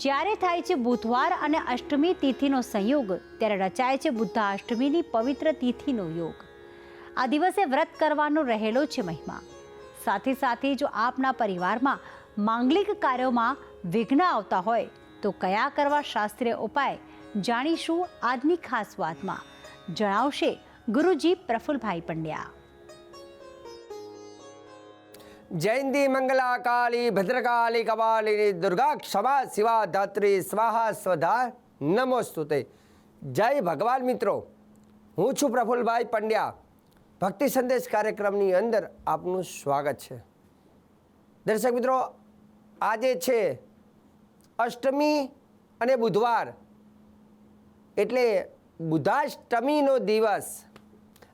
જ્યારે થાય છે બુધવાર અને અષ્ટમી તિથિનો સંયોગ, ત્યારે રચાય છે બુદ્ધાષ્ટમીની પવિત્ર તિથિનો યોગ. આ દિવસે વ્રત કરવાનો રહેલો છે મહિમા. સાથે સાથે જો આપના પરિવારમાં માંગલિક કાર્યોમાં વિઘ્ન આવતા હોય, તો કયા કરવા શાસ્ત્રીય ઉપાય જાણીશું આજની ખાસ વાતમાં. જણાવશે ગુરુજી પ્રફુલભાઈ પંડ્યા. જયંતી મંગલા કાળી ભદ્રકાળી કપાલિની દુર્ગા ક્ષમા શિવા ધાત્રી સ્વાહા સ્વધા નમોસ્તુતે જય ભગવાન મિત્રો હું છું પ્રફુલભાઈ પંડ્યા ભક્તિ સંદેશ કાર્યક્રમની અંદર આપનું સ્વાગત છે દર્શક મિત્રો આજે છે અષ્ટમી અને બુધવાર એટલે બુધાષ્ટમીનો દિવસ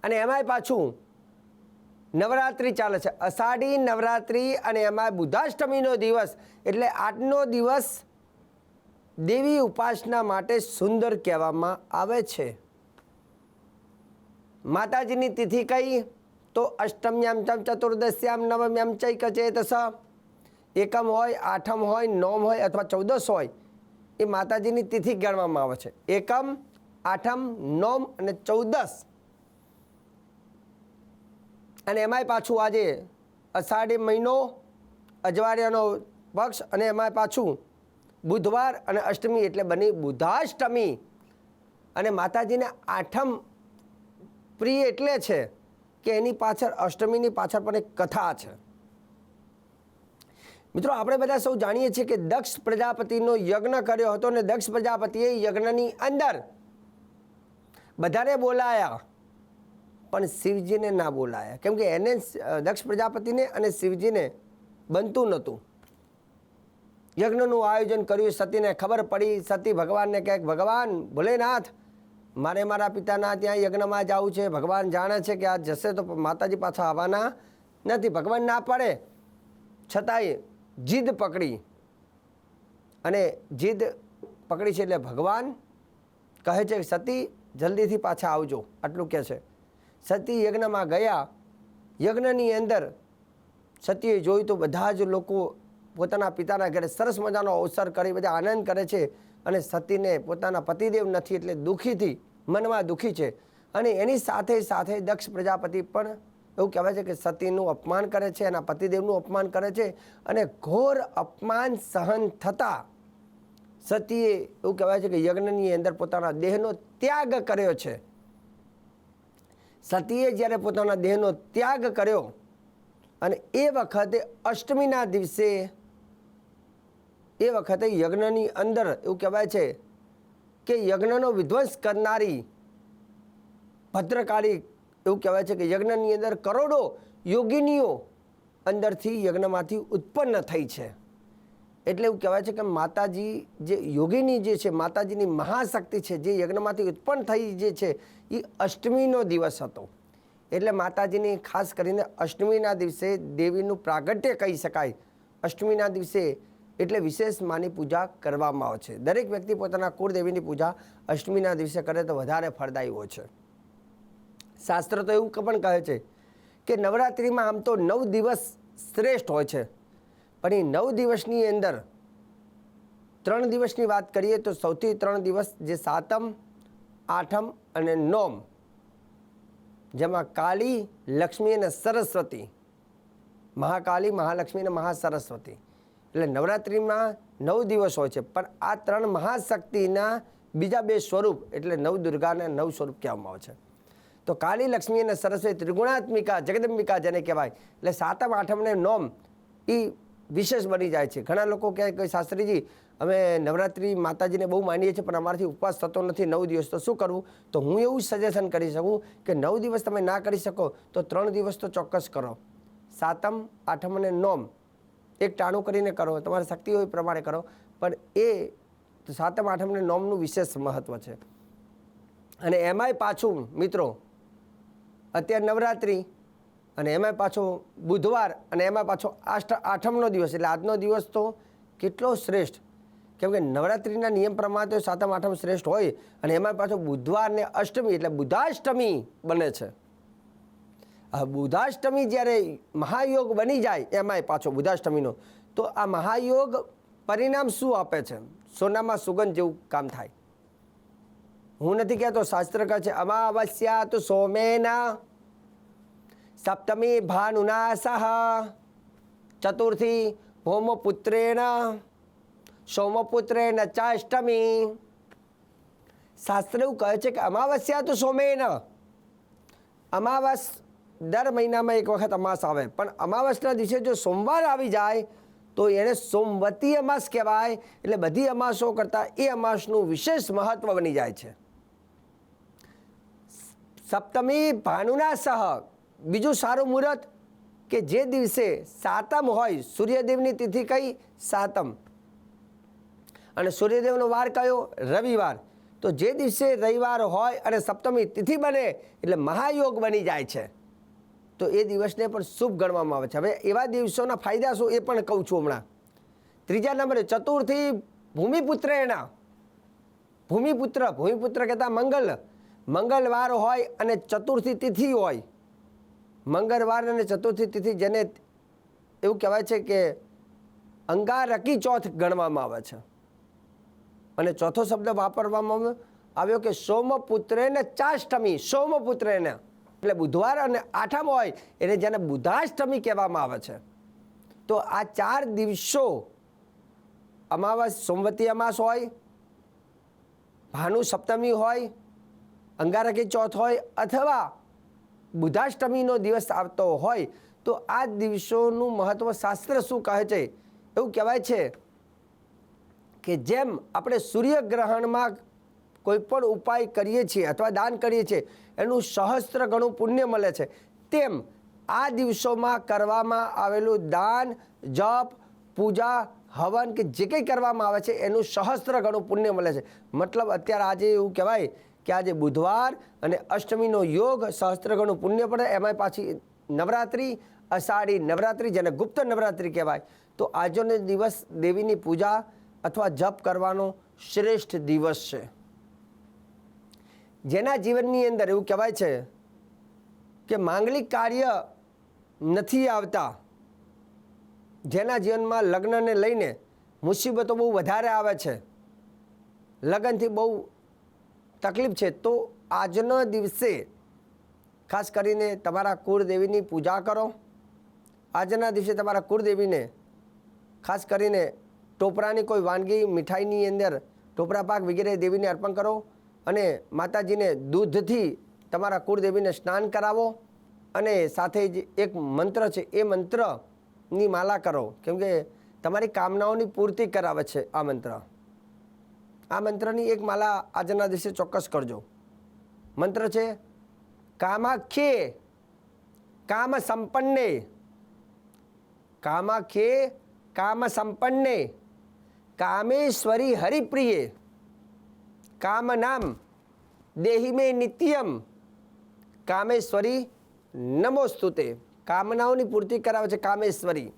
અને એમાંય પાછું નવરાત્રિ ચાલે છે. અષાઢી નવરાત્રિ અને એમાં બુધાષ્ટમીનો દિવસ એટલે આજનો દિવસ દેવી ઉપાસના માટે સુંદર કહેવામાં આવે છે. માતાજીની તિથિ કઈ? તો અષ્ટમ્યામ ચમ ચતુર્દશ્યામ નવમ્યામ ચૈક ચેતસ એકમ હોય, આઠમ હોય, નોમ હોય અથવા ચૌદસ હોય, એ માતાજીની તિથિ ગણવામાં આવે છે. એકમ, આઠમ, નોમ અને ચૌદસ. અને એમાંય પાછું આજે અષાઢી મહિનો, અજવાળિયાનો પક્ષ અને એમાંય પાછું બુધવાર અને અષ્ટમી એટલે બની બુધાષ્ટમી. અને માતાજીને આઠમ પ્રિય એટલે છે કે એની પાછળ અષ્ટમીની પાછળ પણ એક કથા છે. મિત્રો, આપણે બધા સૌ જાણીએ છીએ કે દક્ષ પ્રજાપતિનો યજ્ઞ કર્યો હતો અને દક્ષ પ્રજાપતિએ યજ્ઞની અંદર બધાને બોલાયા. પણ શિવજીને ના બોલાયા. કેમ કે એને દક્ષ પ્રજાપતિને અને શિવજીને બનતું નહોતું. યજ્ઞનું આયોજન કર્યું સતીને ખબર પડી. સતી ભગવાનને કહે, ભગવાન, ભોલેનાથ, મારે મારા પિતાના ત્યાં યજ્ઞમાં જવું છે. ભગવાન જાણે છે કે આ જશે તો માતાજી પાછા આવવાના નથી. ભગવાન ના પડે. છતાંય જીદ પકડી. અને જીદ પકડી છે એટલે ભગવાન કહે છે સતી, જલ્દીથી પાછા આવજો. આટલું કહે છે. સતી યજ્ઞમાં ગયા. યજ્ઞની અંદર સતીએ જોયું તો બધા જ લોકો પોતાના પિતાના ઘરે સરસ મજાનો અવસર કરી, બધા આનંદ કરે છે અને સતીને પોતાના પતિદેવ નથી એટલે દુઃખીથી, મનમાં દુઃખી છે. અને એની સાથે સાથે દક્ષ પ્રજાપતિ પણ એવું કહેવાય છે કે સતીનું અપમાન કરે છે, એના પતિદેવનું અપમાન કરે છે અને ઘોર અપમાન સહન થતાં સતીએ એવું કહેવાય છે કે યજ્ઞની અંદર પોતાના દેહનો ત્યાગ કર્યો છે. સતીએ જ્યારે પોતાના દેહનો ત્યાગ કર્યો અને એ વખતે અષ્ટમીના દિવસે એ વખતે યજ્ઞની અંદર એવું કહેવાય છે કે યજ્ઞનો વિધ્વંસ કરનારી ભદ્રકાળી એવું કહેવાય છે કે યજ્ઞની અંદર કરોડો યોગિનીઓ અંદરથી યજ્ઞમાંથી ઉત્પન્ન થઈ છે. એટલે એવું કહેવાય છે કે માતાજી જે યોગીની જે છે, માતાજીની મહાશક્તિ છે, જે યજ્ઞમાંથી ઉત્પન્ન થઈ જે છે એ અષ્ટમીનો દિવસ હતો. એટલે માતાજીની ખાસ કરીને અષ્ટમીના દિવસે દેવીનું પ્રાગટ્ય કહી શકાય. અષ્ટમીના દિવસે એટલે વિશેષ માની પૂજા કરવામાં આવે છે. દરેક વ્યક્તિ પોતાના કુળદેવીની પૂજા અષ્ટમીના દિવસે કરે તો વધારે ફળદાયી હોય છે. શાસ્ત્ર તો એવું પણ કહે છે કે નવરાત્રિમાં આમ તો નવ દિવસ શ્રેષ્ઠ હોય છે. પણ એ નવ દિવસની અંદર ત્રણ દિવસની વાત કરીએ તો સૌથી ત્રણ દિવસ જે સાતમ, આઠમ અને નોમ, જેમાં કાળી લક્ષ્મી અને સરસ્વતી મહાકાળી મહાલક્ષ્મી અને મહાસરસ્વતી. એટલે નવરાત્રિમાં નવ દિવસ હોય છે, પણ આ ત્રણ મહાશક્તિના બીજા બે સ્વરૂપ, એટલે નવ દુર્ગાને નવ સ્વરૂપ કહેવામાં આવે છે. તો કાળી લક્ષ્મી અને સરસ્વતી ત્રિગુણાત્મિકા, જગદંબિકા જેને કહેવાય, એટલે સાતમ, આઠમ ને નોમ એ વિશેષ બની જાય છે. ઘણા લોકો કહે કે શાસ્ત્રીજી, અમે નવરાત્રિ માતાજીને બહુ માનીએ છીએ, પણ અમારાથી ઉપવાસ થતો નથી નવ દિવસ. તો શું કરવું તો હું એવું સજેશન કરી શકું કે નવ દિવસ તમે ના કરી શકો, તો ત્રણ દિવસ તો ચોક્કસ કરો. સાતમ, આઠમ અને નોમ એક ટાણું કરીને કરો. તમારી શક્તિ હોય પ્રમાણે કરો. પણ એ સાતમ, આઠમ અને નોમનું વિશેષ મહત્ત્વ છે. અને એમાંય પાછું મિત્રો, અત્યારે નવરાત્રિ અને એમાં પાછો બુધવાર અને એમાં પાછો આષ્ટ, આઠમનો દિવસ. એટલે આજનો દિવસ તો કેટલો શ્રેષ્ઠ. કેમ કે નવરાત્રિના નિયમ પ્રમાણે તો સાતમ, આઠમ શ્રેષ્ઠ હોય અને એમાં પાછો બુધવાર ને અષ્ટમી એટલે બુધાષ્ટમી બને છે. બુધાષ્ટમી જ્યારે મહાયોગ બની જાય એમાંય પાછો બુધાષ્ટમીનો, તો આ મહાયોગ પરિણામ શું આપે છે? સોનામાં સુગંધ જેવું કામ થાય. હું નથી કહેતો શાસ્ત્ર કહે છે અમાવસ્યા તો સોમેના સપ્તમી ભાનુના સહ ચતુર્થી ભૌમપુત્રેણ સોમપુત્રેણ ચાષ્ટમી શાસ્ત્ર એવું કહે છે કે અમાવસ્યા તો સોમેન અમાવસ દર મહિનામાં એક વખત અમાસ આવે પણ અમાવસના દિવસે જો સોમવાર આવી જાય તો એને સોમવતી અમાસ કહેવાય એટલે બધી અમાસો કરતાં એ અમાસનું વિશેષ મહત્વ બની જાય છે સપ્તમી ભાનુના સહ બીજું સારું મુહૂર્ત કે જે દિવસે સાતમ હોય, સૂર્યદેવની તિથિ કઈ? સાતમ. અને સૂર્યદેવનો વાર કયો? રવિવાર. તો જે દિવસે રવિવાર હોય અને સપ્તમી તિથિ બને, એટલે મહાયોગ બની જાય છે. તો એ દિવસને પણ શુભ ગણવામાં આવે છે. હવે એવા દિવસોના ફાયદા શું એ પણ કહું છું હમણાં. ત્રીજા નંબરે ચતુર્થી ભૂમિપુત્ર એના ભૂમિપુત્ર ભૂમિપુત્ર કહેતા મંગલ. મંગળવાર હોય અને ચતુર્થી તિથિ હોય. મંગળવાર અને ચતુર્થી તિથિ જેને એવું કહેવાય છે કે અંગારકી ચોથ ગણવામાં આવે છે. અને ચોથો શબ્દ વાપરવામાં આવ્યો કે સોમપુત્રેને ચાષ્ટમી, સોમપુત્રેને. એટલે બુધવાર અને આઠમ હોય એને જેને બુધાષ્ટમી કહેવામાં આવે છે. તો આ ચાર દિવસો અમાવાસ, સોમવતી અમાસ હોય, ભાનુ સપ્તમી હોય, અંગારકી ચોથ હોય, અથવા બુધાષ્ટમીનો દિવસ આવતો હોય, તો આ દિવસોનું મહત્વ શાસ્ત્ર શું કહે છે? એવું કહેવાય છે કે જેમ આપણે સૂર્યગ્રહણમાં કોઈ પણ ઉપાય કરીએ છીએ અથવા દાન કરીએ છીએ, એનું સહસ્ત્ર ગણું પુણ્ય મળે છે. તેમ આ દિવસોમાં કરવામાં આવેલું દાન, જપ, પૂજા, હવન કે જે કંઈ કરવામાં આવે છે, એનું સહસ્ત્ર ગણું પુણ્ય મળે છે. મતલબ અત્યારે આજે એવું કહેવાય કે આજે બુધવાર અને અષ્ટમીનો યોગ સહસ્ત્રગણનું પુણ્ય પડે એમાં પાછી નવરાત્રિ, અષાઢી નવરાત્રિ જેને ગુપ્ત નવરાત્રિ કહેવાય, તો આજનો દિવસ દેવીની પૂજા અથવા જપ કરવાનો શ્રેષ્ઠ દિવસ છે. જેના જીવનની અંદર એવું કહેવાય છે કે માંગલિક કાર્ય નથી આવતા, જેના જીવનમાં લગ્નને લઈને મુસીબતો બહુ વધારે આવે છે. લગ્નથી બહુ તકલીફ છે, તો આજના દિવસે ખાસ કરીને તમારા કુળદેવીની પૂજા કરો. આજના દિવસે તમારા કુળદેવીને ખાસ કરીને ટોપરાની કોઈ વાનગી મીઠાઈની અંદર ટોપરા પાક વગેરે દેવીને અર્પણ કરો અને માતાજીને દૂધથી તમારા કુળદેવીને સ્નાન કરાવો અને સાથે જ એક મંત્ર છે, એ મંત્રની માલા કરો. કેમ કે તમારી કામનાઓની પૂર્તિ કરાવે છે આ મંત્ર. આ મંત્રની એક માલા આજના દિવસે ચોક્કસ કરજો. મંત્ર છે, કામાખ્યે કામ સંપન્ને કામાખ્યે કામ સંપન્ને કામેશ્વરી હરિપ્રિયે. કામ નામ દેહી મે નિત્યમ. કામેશ્વરી, નમોસ્તુતે. કામનાઓની પૂર્તિ કરાવે છે કામેશ્વરી.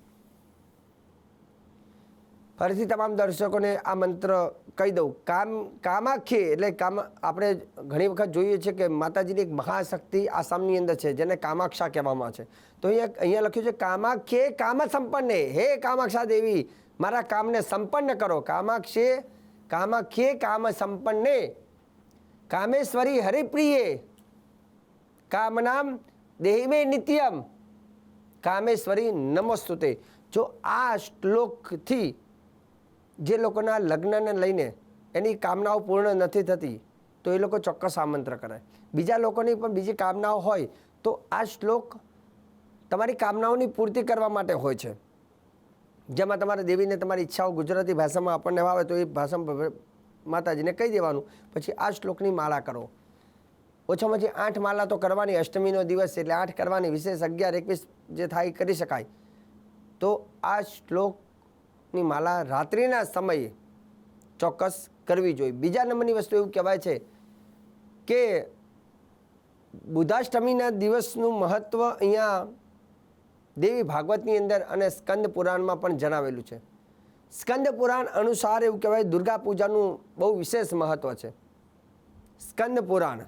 ફરીથી તમામ દર્શકોને આ મંત્ર કહી દઉં. કામ, કામાખ્ય એટલે કામ આપણે ઘણી વખત જોઈએ છીએ કે માતાજીની એક મહાશક્તિ આસામની અંદર છે, જેને કામાક્ષા કહેવામાં છે. તો અહીંયા અહીંયા લખ્યું છે, કામાખ્યે કામ સંપન્ને, હે કામાક્ષા દેવી, મારા કામને સંપન્ન કરો. કામાક્ષે, કામાખ્યે કામ સંપન્ને, કામેશ્વરી હરિપ્રિયે, કામનામ દેહિમે નિત્યમ, કામેશ્વરી નમસ્તુતે. જો આ શ્લોકથી જે લોકોના લગ્નને લઈને એની કામનાઓ પૂર્ણ નથી થતી, તો એ લોકો ચોક્કસ આમંત્ર કરે. બીજા લોકોની પણ બીજી કામનાઓ હોય, તો આ શ્લોક તમારી કામનાઓની પૂર્તિ કરવા માટે હોય છે. જેમાં તમારે દેવીને તમારી ઈચ્છાઓ ગુજરાતી ભાષામાં આપણને આવે તો એ ભાષામાં માતાજીને કહી દેવાનું. પછી આ શ્લોકની માળા કરો. ઓછામાં ઓછી આઠ માળા તો કરવાની, અષ્ટમીનો દિવસ એટલે આઠ કરવાની, વિશેષ અગિયાર, એકવીસ જે થાય કરી શકાય. તો આ શ્લોકની માલા રાત્રિના સમયે ચોક્કસ કરવી જોઈએ. બીજા નંબરની વસ્તુ એવું કહેવાય છે કે બુધાષ્ટમીના દિવસનું મહત્ત્વ અહીંયા દેવી ભાગવતની અંદર અને સ્કંદ પુરાણમાં પણ જણાવેલું છે. સ્કંદ પુરાણ અનુસાર એવું કહેવાય દુર્ગા પૂજાનું બહુ વિશેષ મહત્ત્વ છે. સ્કંદ પુરાણ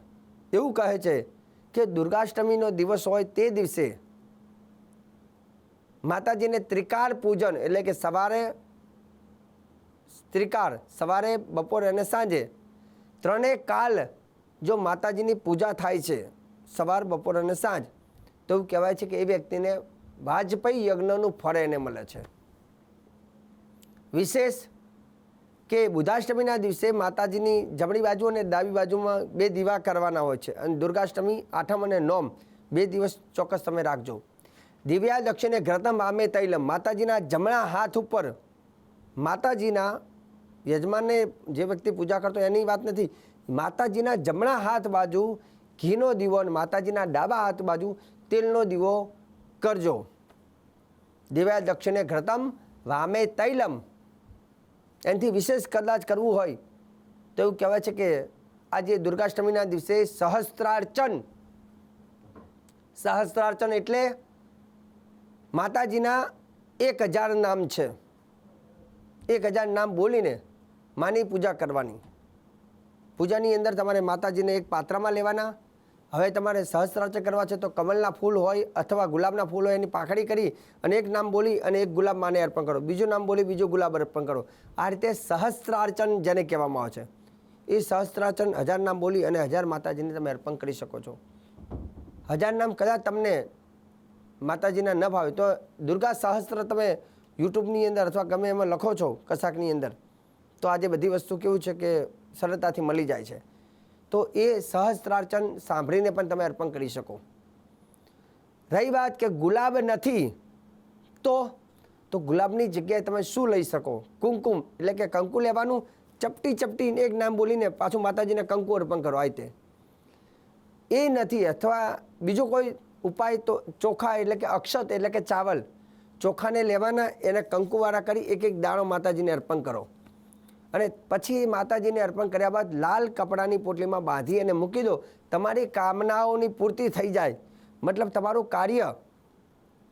એવું કહે છે કે દુર્ગાષ્ટમીનો દિવસ હોય તે દિવસે માતાજીને ત્રિકાળ પૂજન એટલે કે સવારે ત્રિકાળ સવારે, બપોરે અને સાંજે. ત્રણેય કાલ જો માતાજીની પૂજા થાય છે, સવાર, બપોર અને સાંજ, તો એવું કહેવાય છે કે એ વ્યક્તિને વાજપેયી યજ્ઞનું ફળ એને મળે છે. વિશેષ કે બુધાષ્ટમીના દિવસે માતાજીની જમણી બાજુ અને ડાબી બાજુમાં બે દીવા કરવાના હોય છે અને દુર્ગાષ્ટમી, આઠમ અને નોમ બે દિવસ ચોક્કસ તમે રાખજો. દિવ્યા દક્ષિણે ઘ્રતમ આમે તૈલમ. માતાજીના જમણા હાથ ઉપર માતાજીના યજમાનને જે વ્યક્તિ પૂજા કરતો એની વાત નથી. માતાજીના જમણા હાથ બાજુ ઘીનો દીવો અને માતાજીના ડાબા હાથ બાજુ તેલનો દીવો કરજો. દિવ્યા દક્ષિણે ઘ્રતમ વામે તૈલમ. એનાથી વિશેષ કદાચ કરવું હોય તો એવું કહેવાય છે કે આજે દુર્ગાષ્ટમીના દિવસે સહસ્ત્રાર્ચન. સહસ્ત્રાર્ચન એટલે માતાજીના એક હજાર નામ છે. એક હજાર નામ બોલીને માની પૂજા કરવાની. પૂજાની અંદર તમારે માતાજીને એક પાત્રમાં લેવાના. હવે તમારે સહસ્ત્રાર્ચન કરવા છે તો કમલના ફૂલ હોય અથવા ગુલાબના ફૂલ હોય એની પાખડી કરી અને એક નામ બોલી અને એક ગુલાબ માને અર્પણ કરો. બીજું નામ બોલી બીજું ગુલાબ અર્પણ કરો. આ રીતે સહસ્ત્રાર્ચન જેને કહેવામાં આવે છે. એ સહસ્ત્રાર્ચન હજાર નામ બોલી અને હજાર માતાજીને તમે અર્પણ કરી શકો છો. હજાર નામ કદાચ તમને માતાજીના ન ભાવે તો દુર્ગા સહસ્ત્ર તમે યુટ્યુબની અંદર અથવા ગમે એમાં લખો છો કશાકની અંદર, તો આજે બધી વસ્તુ કેવું છે કે સરળતાથી મળી જાય છે. તો એ સહસ્ત્રાર્ચન સાંભળીને પણ તમે અર્પણ કરી શકો. રહી વાત કે ગુલાબ નથી, તો તો ગુલાબની જગ્યાએ તમે શું લઈ શકો? કુમકુમ એટલે કે કંકુ લેવાનું, ચપટી ચપટી એક નામ બોલીને પાછું માતાજીને કંકુ અર્પણ કરો આ રીતે. એ નથી અથવા બીજો કોઈ ઉપાય તો ચોખા એટલે કે અક્ષત એટલે કે ચાવલ. ચોખાને લેવાના એને કંકુવાળા કરી એક એક દાણો માતાજીને અર્પણ કરો. અને પછી માતાજીને અર્પણ કર્યા બાદ લાલ કપડાની પોટલીમાં બાંધી અને મૂકી દો. તમારી કામનાઓની પૂર્તિ થઈ જાય. મતલબ તમારું કાર્ય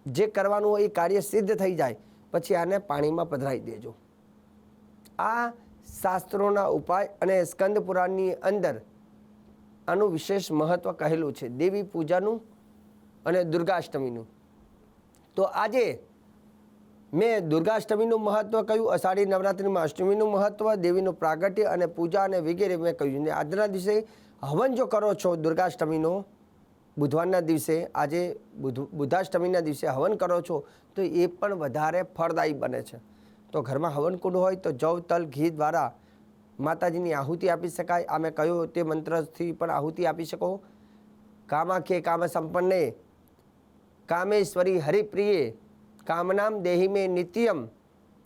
જે કરવાનું હોય એ કાર્ય સિદ્ધ થઈ જાય. પછી આને પાણીમાં પધરાવી દેજો. આ શાસ્ત્રોના ઉપાય અને સ્કંદ પુરાણની અંદર આનું વિશેષ મહત્ત્વ કહેલું છે. દેવી પૂજાનું અને દુર્ગાષ્ટમીનું. તો આજે મેં દુર્ગાષ્ટમીનું મહત્ત્વ કહ્યું, અષાઢી નવરાત્રિમાં અષ્ટમીનું મહત્ત્વ દેવીનું પ્રાગટ્ય અને પૂજા અને વગેરે મેં કહ્યું ને આજના દિવસે હવન જો કરો છો દુર્ગાષ્ટમીનો, બુધવારના દિવસે, આજે બુધ, બુધાષ્ટમીના દિવસે હવન કરો છો, તો એ પણ વધારે ફળદાયી બને છે. તો ઘરમાં હવન કુંડ હોય તો જવ, તલ, ઘી દ્વારા માતાજીની આહુતિ આપી શકાય. આ મેં કહ્યું તે મંત્રથી પણ આહુતિ આપી શકો. કામાખ્ય કામ સંપન્ને કામેશ્વરી હરિપ્રિયે કામનામ દેહી મે નિત્યમ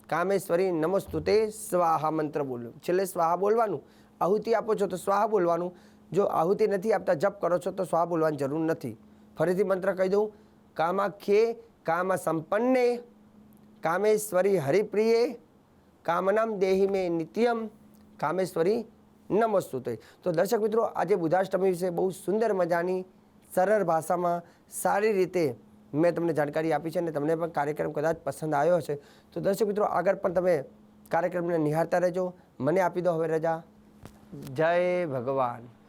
કામેશ્વરી નમસ્તુતે સ્વાહા મંત્ર બોલો છેલ્લે સ્વાહા બોલવાનું આહુતિ આપો છો તો સ્વાહા બોલવાનું જો આહુતિ નથી આપતા જપ કરો છો તો સ્વાહા બોલવાની જરૂર નથી ફરીથી મંત્ર કહી દઉં કામાખ્યે કામ સંપન્ને કામેશ્વરી હરિપ્રિયે કામનામ દેહી મે નિત્યમ કામેશ્વરી નમસ્તુતે તો દર્શક મિત્રો આજે બુધાષ્ટમી વિશે બહુ સુંદર મજાની સરળ ભાષામાં સારી રીતે મેં તમને જાણકારી આપી છે અને તમને પણ કાર્યક્રમ કદાચ પસંદ આવ્યો હશે. તો દર્શક મિત્રો, આગળ પણ તમે કાર્યક્રમને નિહાળતા રહેજો. મને આપી દો હવે રજા. જય ભગવાન.